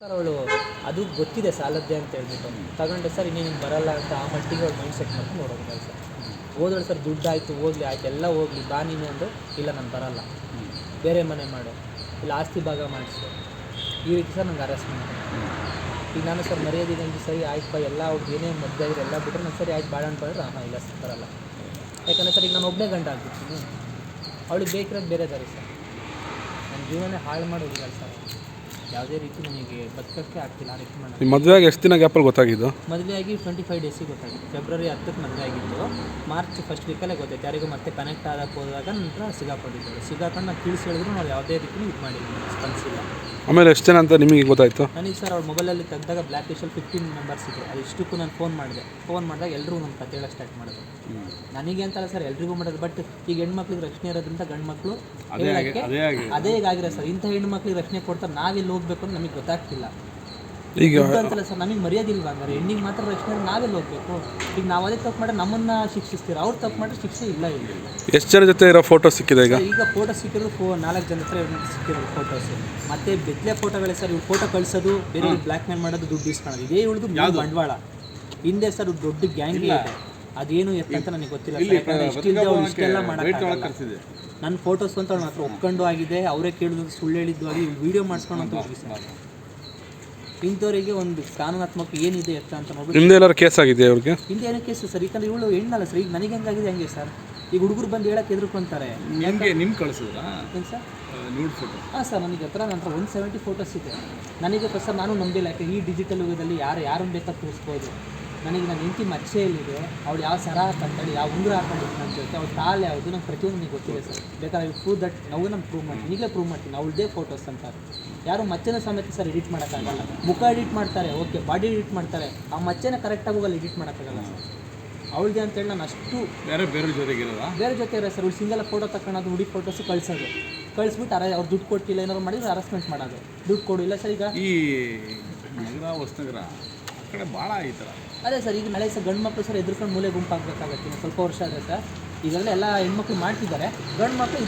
Sir ಅವಳು, ಅದು ಗೊತ್ತಿದೆ ಸಾಲದ್ದೇ ಅಂತ ಹೇಳ್ಬಿಟ್ಟು. ತಗೊಂಡೆ ಸರ್, ಇನ್ನೇನು ಬರಲ್ಲ ಅಂತ ಆ ಮಟ್ಟಿಗೆ ಅವ್ಳು ಮೈಂಡ್ ಸೆಟ್ ಮಾಡ್ಕೊಂಡು ನೋಡೋದು ಸರ್. ಹೋದಳು ಸರ್ ದುಡ್ಡು ಆಯಿತು ಹೋಗ್ಲಿ, ಆಯ್ತು, ಎಲ್ಲ ಹೋಗ್ಲಿ, ಬಾ ನೀನು ಅಂದು ಇಲ್ಲ ನಾನು ಬರಲ್ಲ. ಬೇರೆ ಮನೆ ಮಾಡು, ಇಲ್ಲ ಆಸ್ತಿ ಭಾಗ ಮಾಡಿಸು. ಈ ರೀತಿ ಸರ್ ನಂಗೆ ಅರೆಸ್ಟ್ ಮಾಡ್ತೀನಿ ಈಗ ನಾನು ಸರ್ ಮರ್ಯಾದೆ ನಂಗೆ ಸರಿ ಆಯ್ತು ಬಾ, ಎಲ್ಲ ಅವ್ರಿಗೆ ಏನೇನು ಮದುವೆ ಆಗಿರೋ ಎಲ್ಲ ಬಿಟ್ಟರೆ ನಾನು ಸರಿ ಆಯ್ತು ಬಾಳ ಬಂದ್ರೆ ಹಾಂ ಇಲ್ಲ ಸರ್, ಬರಲ್ಲ. ಯಾಕಂದರೆ ಸರ್ ಈಗ ನಾನು ಒಬ್ಬನೇ ಗಂಡ ಆಗ್ಬಿಡ್ತೀನಿ ಅವಳಿಗೆ ಬೇಕಿರೋದು ಬೇರೆ ದಾರಿ ಸರ್. ನನ್ನ ಜೀವನ ಹಾಳು ಮಾಡೋದಿಲ್ಲ ಸರ್. ಯಾವುದೇ ರೀತಿ ನನಗೆ ಬದುಕೋಕ್ಕೆ ಆಗ್ತಿಲ್ಲ ರೆಕಮೆಂಡ್ ನಿಮ್ಮ ಮದುವೆ ಮದುವೆಗೆ ಎಷ್ಟು ದಿನ ಗ್ಯಾಪಲ್ಲಿ ಗೊತ್ತಾಗಿದ್ದು? ಮದುವೆ ಆಗಿ ಟ್ವೆಂಟಿ ಫೈವ್ ಡೇಸಿಗೆ ಗೊತ್ತಾಗಿತ್ತು. ಫೆಬ್ರವರಿ ಹತ್ತಕ್ಕೆ ಮದುವೆ ಆಗಿತ್ತು. ಮಾರ್ಚ್ ಫಸ್ಟ್ ವೀಕಲ್ಲೇ ಗೊತ್ತಾಯ್ತು. ಯಾರಿಗೂ ಮತ್ತೆ ಕನೆಕ್ಟ್ ಆಗಕ್ಕೆ ಹೋದಾಗ ನಂತರ ಸಿಗಾಕೊಂಡಿದ್ದರು ಸಿಗಾಕೊಂಡು ನಾನು ತಿಳಿಸಿ ಹೇಳಿದ್ರು ನಾವು ಯಾವುದೇ ರೀತಿ ಇದು ಮಾಡಿಲ್ಲ ಸ್ಪಂದಿಸಿಲ್ಲ ಆಮೇಲೆ ಎಷ್ಟು ಜನ ಅಂತ ನಿಮಗೆ ಗೊತ್ತಾಯ್ತು? ನನಗೆ ಸರ್ ಅವ್ರ ಮೊಬೈಲಲ್ಲಿ ತೆಗೆದಾಗ ಬ್ಲ್ಯಾಕ್ ಲಿಸ್ಟಲ್ಲಿ ಫಿಫ್ಟೀನ್ ಮೆಂಬರ್ಸ್ ಇದ್ರು. ಅದು ಇಷ್ಟಕ್ಕೂ ನಾನು ಫೋನ್ ಮಾಡಿದೆ. ಫೋನ್ ಮಾಡಿದಾಗ ಎಲ್ಲರೂ ನನ್ನ ಕತೆ ಹೇಳಕ್ಕೆ ಸ್ಟಾರ್ಟ್ ಮಾಡೋದು ನನಗೆ ಅಂತಲ್ಲ ಸರ್ ಎಲ್ರಿಗೂ ಮಾಡೋದು ಬಟ್ ಈಗ ಹೆಣ್ಮಕ್ಳಿಗೆ ರಕ್ಷಣೆ ಇರೋದ್ರಿಂದ ಗಂಡು ಮಕ್ಕಳು ಹೇಳಕ್ಕೆ ಅದೇ ಆಗಿರೋ ಸರ್. ಇಂಥ ಹೆಣ್ಮಕ್ಳಿಗೆ ರಕ್ಷಣೆ ಕೊಡ್ತಾರೆ ನಾವೆಲ್ಲಿ ಹೋಗ್ಬೇಕು ಅಂತ ನಮಗೆ ಗೊತ್ತಾಗ್ತಿಲ್ಲ. ಈಗ ಅಂತಲ್ಲ ಸರ್ ನಮಗೆ ಮರ್ಯಾದೆ ಇಲ್ವಾ ಅಂದ್ರೆ ಹೆಣ್ಣಿಗೆ ಮಾತ್ರ ರಕ್ಷಣೆ ನಾವೆಲ್ಲ ಹೋಗ್ಬೇಕು? ಈಗ ನಾವು ಅದೇ ತಪ್ಪು ಮಾಡಿದ್ರೆ ನಮ್ಮನ್ನ ಶಿಕ್ಷಿಸ್ತೀರ? ಅವ್ರು ತಪ್ಪು ಮಾಡಿದ್ರೆ ಶಿಕ್ಷೆ ಇಲ್ಲ ಇಲ್ಲ. ಎಷ್ಟು ಜನ ಜೊತೆ ಇರೋ ಫೋಟೋ ಸಿಕ್ಕಿದೆ ಈಗ? ಈಗ ಫೋಟೋ ಸಿಕ್ಕಿದ್ರು ಫೋ ನಾಲ್ಕು ಜನ ಹತ್ರ ಸಿಕ್ಕಿರೋ ಫೋಟೋಸ್ ಮತ್ತೆ ಬೆತ್ತಲೆ ಫೋಟೋಗಳೇ ಸರ್ ಇವ್ರು ಫೋಟೋ ಕಳಿಸೋದು ಬೇರೆ ಬ್ಲ್ಯಾಕ್ ಮೇಲ್ ಮಾಡೋದು ದುಡ್ಡು ಇಸ್ಕೊಳ್ಳೋದು. ಇದೇ ಉಳಿದು ಬಂಡವಾಳ. ಹಿಂದೆ ಸರ್ ದೊಡ್ಡ ಗ್ಯಾಂಗ್ ಇದೆ. ಅದೇನು ಎತ್ತ ಅಂತ ನನಗೆ ಗೊತ್ತಿಲ್ಲ ಸರ್ ಯಾಕಂದ್ರೆ ಇಷ್ಟಿಲ್ದೆ ಅವ್ರು ಇಷ್ಟೆಲ್ಲ ಮಾಡೋಕ್ಕಾಗಲ್ಲ ನನ್ನ ಫೋಟೋಸ್ ಅಂತ ಅವ್ರ ಹತ್ರ ಒಪ್ಕೊಂಡು ಆಗಿದೆ. ಅವರೇ ಕೇಳಿದ್ರು ಸುಳ್ಳು ಹೇಳಿದ್ದು ಆಗಿ ವಿಡಿಯೋ ಮಾಡಿಸ್ಕೊಂಡು ಅಂತ ಹೋಗಿ ಸರ್. ಇಂಥವರಿಗೆ ಒಂದು ಕಾನೂನಾತ್ಮಕ ಏನಿದೆ ಎತ್ತ ಅಂತ ನೋಡ್ಬಿಟ್ಟು ಹಿಂದೆ ಎಲ್ಲರೂ ಕೇಸ್ ಆಗಿದೆ ಅವ್ರಿಗೆ ಹಿಂದೆ ಏನೋ ಕೇಸ್ ಸರ್? ಯಾಕಂದ್ರೆ ಇವಳು ಹೆಣ್ಣಲ್ಲ ಸರ್. ಈಗ ನನಗೆ ಹೆಂಗಾಗಿದೆ ಹಂಗೆ ಸರ್? ಈಗ ಹುಡುಗರು ಬಂದು ಹೇಳಕ್ಕೆ ಎದುರ್ಕೊಂತಾರೆ ನಿಮಗೆ ನಿಮ್ಗೆ ಕಳಿಸಿದ್ರಾ? ಏನು ಸರ್? ನ್ಯೂಡ್ ಫೋಟೋ ಹಾಂ ಸರ್ ನನಗೆ ಹತ್ರ ನನ್ನ ಹತ್ರ ಒನ್ ಸೆವೆಂಟಿ ಫೋಟೋಸ್ ಇದೆ. ನನಗೆ ಸರ್ ನಾನು ನಂಬಿಲ್ಲ. ಯಾಕೆ ಈ ಡಿಜಿಟಲ್ ಯುಗದಲ್ಲಿ ಯಾರು ಯಾರನ್ನು ಬೇಕಾದ್ರೆ ತೋರಿಸ್ಬೋದು. ನನಗೆ ನನ್ನ ಹೆಂಡತಿ ಮಚ್ಚೆಯಲ್ಲಿದೆ ಅವಳು ಯಾವ ಸರ ಹಾಕೊಂಡಾಳೆ ಯಾವ ಉಂಗುರ ಹಾಕೊಂಡಿದ್ದು ನನ್ನ ಜೊತೆ ಅವ್ಳ ತಾಳು ಯಾವುದು ನಂಗೆ ಪ್ರತಿಯೊಂದು ನನಗೆ ಗೊತ್ತಿದೆ ಸರ್. ಬೇಕಾದ್ರೆ ಪ್ರೂವ್ ದಟ್ ನಾವು ನಮ್ಗೆ ಪ್ರೂವ್ ಮಾಡ್ತೀನಿ ಈಗಲೇ ಪ್ರೂವ್ ಮಾಡ್ತೀನಿ ಅವಳದೇ ಫೋಟೋಸ್ ಅಂತ. ಯಾರು ಮಚ್ಚೆನ ಸಮೇತ ಸರ್ ಎಡಿಟ್ ಮಾಡೋಕ್ಕಾಗಲ್ಲ. ಮುಖ ಎಡಿಟ್ ಮಾಡ್ತಾರೆ ಓಕೆ ಬಾಡಿ ಎಡಿಟ್ ಮಾಡ್ತಾರೆ. ಆ ಮಚ್ಚೆನ ಕರೆಕ್ಟಾಗಿ ಹೋಗಲ್ಲ ಎಡಿಟ್ ಮಾಡೋಕ್ಕಾಗಲ್ಲ ಸರ್. ಅವಳಿಗೆ ಅಂತೇಳಿ ನಾನು ಅಷ್ಟು ಬೇರೆ ಬೇರೆ ಜೊತೆಗಿರೋದಾ ಬೇರೆ ಜೊತೆ ಇರೋ ಸರ್ ಅವ್ಳು ಸಿಂಗಲ್ ಫೋಟೋ ತಗೊಳೋದು ಹುಡುಗಿ ಫೋಟೋಸ್ ಕಳಿಸೋದು. ಕಳಿಸ್ಬಿಟ್ಟು ಅರ ಅವ್ರು ದುಡ್ಡು ಕೊಟ್ಟಿಲ್ಲ ಏನಾದ್ರು ಮಾಡಿದ್ರೆ ಅರೆಸ್ಟ್ಮೆಂಟ್ ಮಾಡೋದು. ದುಡ್ಡು ಕೊಡಿಲ್ಲ ಸರ್ ಈಗ ಈ ನಗರ ಹೊಸನಗರ ಕಡೆ ಭಾಳ ಈ ಥರ. ಅದೇ ಸರ್, ಈಗ ನಾಳೆ ಸರ್ ಗಂಡು ಮಕ್ಕಳು ಸರ್ ಎದುರ್ಕೊಂಡು ಮೂಲೆ ಗುಂಪಾಗಬೇಕಾಗತ್ತೆ ಸ್ವಲ್ಪ ವರ್ಷ ಆದರೆ ಸರ್. ಈಗೆಲ್ಲ ಎಲ್ಲ ಹೆಣ್ಮಕ್ಳು ಮಾಡ್ತಿದ್ದಾರೆ. ಗಂಡು ಮಕ್ಕಳು